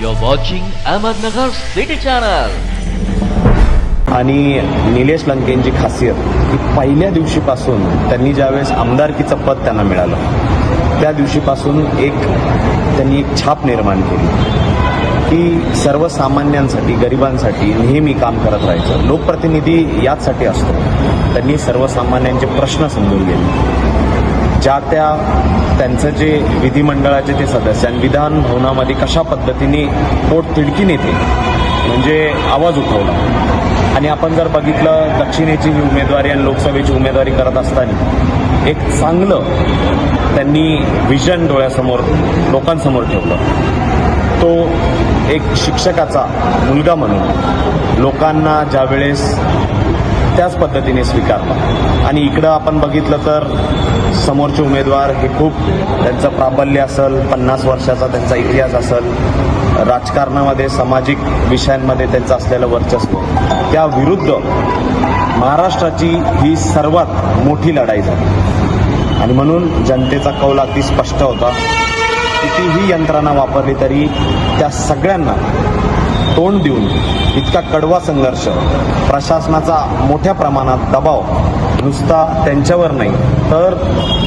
You're watching Ahmednagar City Channel. आणि निलेश लंकेंची खासियत की पहिल्या दिवशीपासून त्यांनी ज्यावेळेस आमदारकीचं पद त्यांना मिळालं त्या दिवशीपासून एक त्यांनी एक छाप निर्माण केली की सर्वसामान्यांसाठी गरिबांसाठी नेहमी काम करत राहायचं. लोकप्रतिनिधी याचसाठी असतो. त्यांनी सर्वसामान्यांचे प्रश्न समजून घेतले. ज्या त्या त्यांचं जे विधिमंडळाचे ते सदस्य आणि विधान भवनामध्ये कशा पद्धतीने पोट तिडकी नेते म्हणजे आवाज उठवला. आणि आपण जर बघितलं दक्षिणेची उमेदवारी आणि लोकसभेची उमेदवारी करत असताना एक चांगलं त्यांनी विजन डोळ्यासमोर लोकांसमोर ठेवलं. तो एक शिक्षकाचा मुलगा म्हणून लोकांना ज्यावेळेस त्याच पद्धतीने स्वीकारला आणि इकडं आपण बघितलं तर समोरचे उमेदवार हे खूप त्यांचं प्राबल्य असेल पन्नास वर्षाचा त्यांचा इतिहास असेल राजकारणामध्ये सामाजिक विषयांमध्ये त्यांचं असलेलं वर्चस्व. त्या विरुद्ध महाराष्ट्राची ही सर्वात मोठी लढाई झाली. आणि म्हणून जनतेचा कौल अगदी स्पष्ट होता. कितीही यंत्रणा वापरली तरी त्या सगळ्यांना तोंड देऊन इतका कडवा संघर्ष प्रशासनाचा मोठ्या प्रमाणात दबाव नुसता त्यांच्यावर नाही तर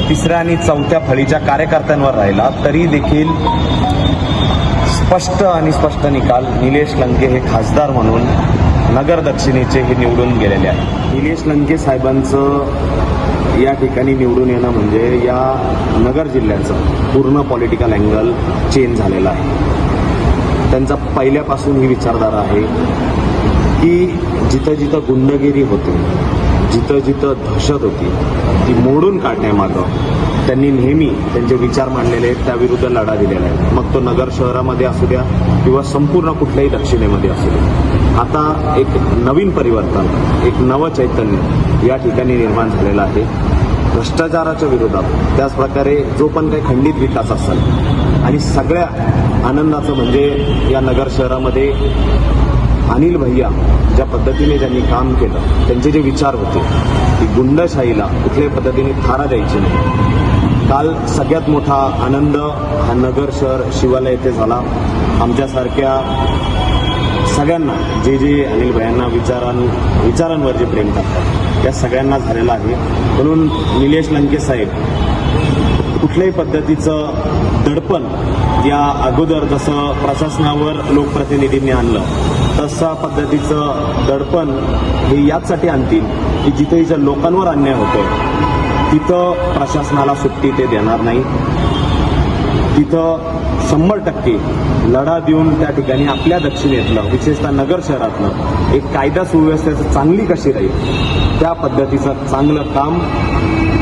तिसऱ्या आणि चौथ्या फळीच्या कार्यकर्त्यांवर राहिला तरी देखील स्पष्ट आणि स्पष्ट निकाल निलेश लंके हे खासदार म्हणून नगर दक्षिणेचे हे निवडून गेलेले आहे निलेश लंके साहेबांचं या ठिकाणी निवडून येणं म्हणजे या नगर जिल्ह्याचं पूर्ण पॉलिटिकल अँगल चेंज झालेला आहे. त्यांचा पहिल्यापासून ही विचारधारा आहे की जिथं जिथं गुंडगिरी होते जिथं जिथं दहशत होती ती मोडून काढण्यामागं त्यांनी नेहमी त्यांचे विचार मांडलेले आहेत त्याविरुद्ध लढा दिलेला आहे. मग तो नगर शहरामध्ये असू द्या किंवा संपूर्ण कुठल्याही दक्षिणेमध्ये असू द्या. आता एक नवीन परिवर्तन एक नवं चैतन्य या ठिकाणी निर्माण झालेलं आहे. भ्रष्टाचाराच्या विरोधात. त्याचप्रकारे जो पण काही खंडित विकास असेल आणि सगळ्या आनंदाचं म्हणजे या नगर शहरामध्ये अनिल भैया ज्या पद्धतीने ज्यांनी काम केलं त्यांचे जे विचार होते की गुंडशाहीला कुठल्याही पद्धतीने थारा द्यायची नाही. काल सगळ्यात मोठा आनंद हा नगर शहर शिवालय येथे झाला. आमच्यासारख्या सगळ्यांना जे जे अनिल भयांना विचारां विचारांवर जे प्रेम करतात त्या सगळ्यांना झालेलं आहे. म्हणून निलेश लंके साहेब कुठल्याही पद्धतीचं दडपण या अगोदर जसं प्रशासनावर लोकप्रतिनिधींनी आणलं तसा पद्धतीचं दडपण हे याचसाठी आणतील की जिथे ज्या लोकांवर अन्याय होतोय तिथं प्रशासनाला सुट्टी ते देणार नाही. तिथं शंभर टक्के लढा देऊन त्या ठिकाणी आपल्या दक्षिणेतलं विशेषतः नगर शहरातलं एक कायदा सुव्यवस्थेचं चांगली कशी राहील त्या पद्धतीचं चांगलं काम